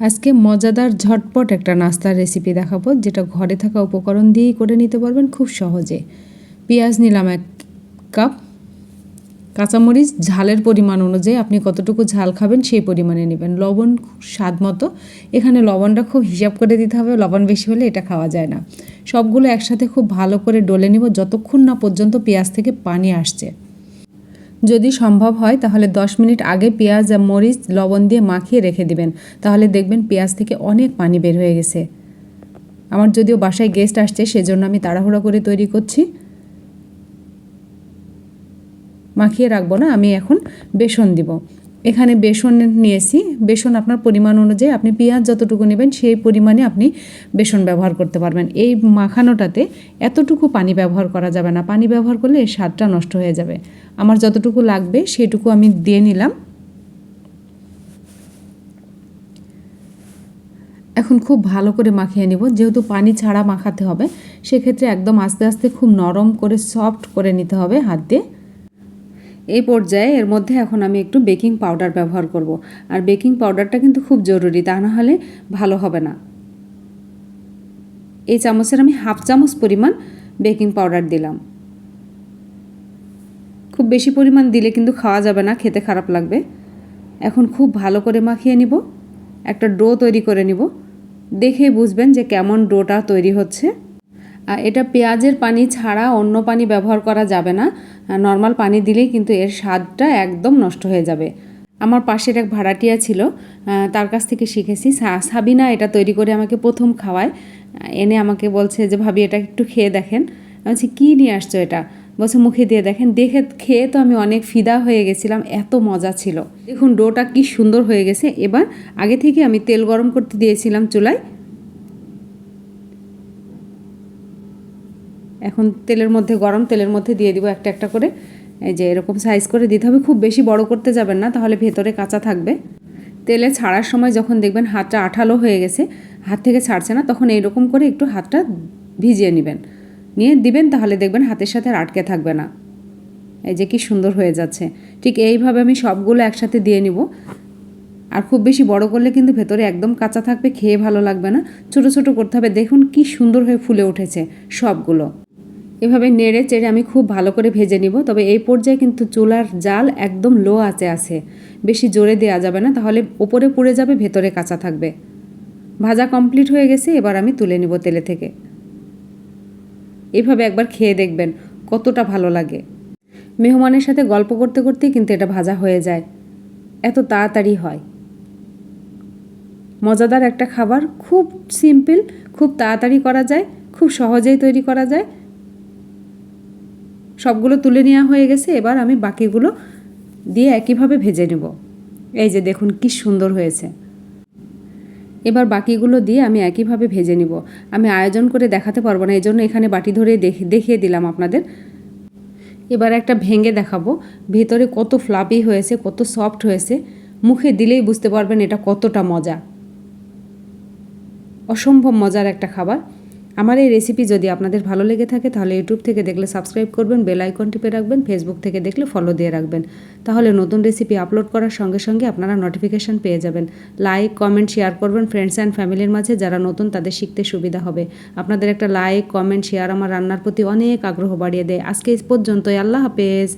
আজকে মজাদার ঝটপট একটা নাস্তার রেসিপি দেখাবো, যেটা ঘরে থাকা উপকরণ দিয়েই করে নিতে পারবেন খুব সহজে। পেঁয়াজ নিলাম এক কাপ কাঁচামরিচ ঝালের পরিমাণ অনুযায়ী আপনি কতটুকু ঝাল খাবেন সেই পরিমাণে নেবেন। লবণ স্বাদ মতো। এখানে লবণটা খুব হিসাব করে দিতে হবে, লবণ বেশি হলে এটা খাওয়া যায় না। সবগুলো একসাথে খুব ভালো করে ডলে নিব, যতক্ষণ না পর্যন্ত পেঁয়াজ থেকে পানি আসছে। যদি সম্ভব হয়, তাহলে 10 মিনিট আগে পেঁয়াজ আর মরিচ, লবণ দিয়ে মাখিয়ে রেখে দিবেন। তাহলে দেখবেন পেঁয়াজ থেকে অনেক পানি বের হয়ে গেছে। আমার যদিও বাসায় গেস্ট আসছে, সেজন্য আমি তাড়াহুড়ো করে তৈরি করছি। মাখিয়ে রাখব না, আমি এখন বেসন দিব। এখানে বেসন নিয়েছি। বেসন আপনার পরিমাণ অনুযায়ী আপনি পেঁয়াজ যতটুকু নেবেন সেই পরিমাণে আপনি বেসন ব্যবহার করতে পারবেন। এই মাখানোটাতে এতটুকু পানি ব্যবহার করা যাবে না। পানি ব্যবহার করলে এর স্বাদটা নষ্ট হয়ে যাবে। আমার যতটুকু লাগবে সেটুকু আমি দিয়ে নিলাম। এখন খুব ভালো করে মাখিয়ে নিব। যেহেতু পানি ছাড়া মাখাতে হবে, সেক্ষেত্রে একদম আস্তে আস্তে খুব নরম করে সফট করে নিতে হবে হাত দিয়ে। এই পর্যায়ে এর মধ্যে এখন আমি একটু বেকিং পাউডার ব্যবহার করব। আর বেকিং পাউডারটা কিন্তু খুব জরুরি, তা না হলে ভালো হবে না। এই চামচের আমি হাফ চামচ পরিমাণ বেকিং পাউডার দিলাম। খুব বেশি পরিমাণ দিলে কিন্তু খাওয়া যাবে না, খেতে খারাপ লাগবে। এখন খুব ভালো করে মাখিয়ে নিব, একটা ডো তৈরি করে নিব। দেখে বুঝবেন যে কেমন ডোটা তৈরি হচ্ছে। আর এটা পেঁয়াজের পানি ছাড়া অন্য পানি ব্যবহার করা যাবে না নর্মাল পানি দিলেই কিন্তু এর স্বাদটা একদম নষ্ট হয়ে যাবে। আমার পাশের এক ভাড়াটিয়া ছিল তার কাছ থেকে শিখেছি সাবিনা এটা তৈরি করে আমাকে প্রথম খাওয়ায়। এনে আমাকে বলছে যে, ভাবি, এটা একটু খেয়ে দেখেন। বলছি, কী নিয়ে আসছো এটা? বলছে, মুখে দিয়ে দেখেন। দেখে, খেয়ে তো আমি অনেক ফিদা হয়ে গেছিলাম, এত মজা ছিল। দেখুন, ডোটা কি সুন্দর হয়ে গেছে। এবার আগে থেকে আমি তেল গরম করতে দিয়েছিলাম চুলায়। এখন তেলের মধ্যে, গরম তেলের মধ্যে দিয়ে দিব একটা একটা করে। এই যে এরকম সাইজ করে দিতে হবে, খুব বেশি বড় করতে যাবেন না, তাহলে ভেতরে কাঁচা থাকবে। তেলে ছাড়ার সময় যখন দেখবেন হাতটা আঠালো হয়ে গেছে, হাত থেকে ছাড়ছে না, তখন এইরকম করে একটু হাতটা ভিজিয়ে নেবেন। নিয়ে দিবেন, তাহলে দেখবেন হাতের সাথে আটকে থাকবে না। এই যে কি সুন্দর হয়ে যাচ্ছে। ঠিক এইভাবে আমি সবগুলো একসাথে দিয়ে নিব। আর খুব বেশি বড় করলে কিন্তু ভেতরে একদম কাঁচা থাকবে, খেয়ে ভালো লাগবে না। ছোট ছোট করতে হবে। দেখুন কি সুন্দর হয়ে ফুলে উঠেছে সবগুলো। এভাবে নেড়ে চেড়ে আমি খুব ভালো করে ভেজে নিব। তবে এই পর্যায়ে কিন্তু চুলার জাল একদম লো আঁচে আছে। বেশি জোরে দেওয়া যাবে না, তাহলে ওপরে পুড়ে যাবে, ভেতরে কাঁচা থাকবে। ভাজা কমপ্লিট হয়ে গেছে, এবার আমি তুলে নিব তেলে থেকে। এভাবে একবার খেয়ে দেখবেন, কতটা ভালো লাগে। মেহমানের সাথে গল্প করতে করতেই কিন্তু এটা ভাজা হয়ে যায়। এত তাড়াতাড়ি হয়। মজাদার একটা খাবার, খুব সিম্পল, খুব তাড়াতাড়ি করা যায়, খুব সহজেই তৈরি করা যায়। সবগুলো তুলে নেওয়া হয়ে গেছে, এবার আমি বাকিগুলো দিয়ে একইভাবে ভেজে নেব। এই যে দেখুন কি সুন্দর হয়েছে। এবার বাকিগুলো দিয়ে আমি একইভাবে ভেজে নিব। আমি আয়োজন করে দেখাতে পারব না এই জন্য এখানে বাটি ধরে দেখিয়ে দিলাম আপনাদের। এবার একটা ভেঙে দেখাবো। ভেতরে কত ফ্লাপি হয়েছে, কত সফট হয়েছে। মুখে দিলেই বুঝতে পারবেন এটা কতটা মজা। অসম্ভব মজার একটা খাবার। আমার এই রেসিপি যদি আপনাদের ভালো লেগে থাকে, তাহলে ইউটিউব থেকে দেখলে সাবস্ক্রাইব করবেন বেল আইকন টিপে রাখবেন ফেসবুক থেকে দেখলে ফলো দিয়ে রাখবেন। তাহলে নতুন রেসিপি আপলোড করার সঙ্গে সঙ্গে আপনারা নোটিফিকেশান পেয়ে যাবেন। লাইক কমেন্ট শেয়ার করবেন ফ্রেন্ডস অ্যান্ড ফ্যামিলির মাঝে যারা নতুন তাদের শিখতে সুবিধা হবে। আপনাদের একটা লাইক কমেন্ট শেয়ার আমার রান্নার প্রতি অনেক আগ্রহ বাড়িয়ে দেয়। আজকে এই পর্যন্তই, আল্লাহ হাফেজ।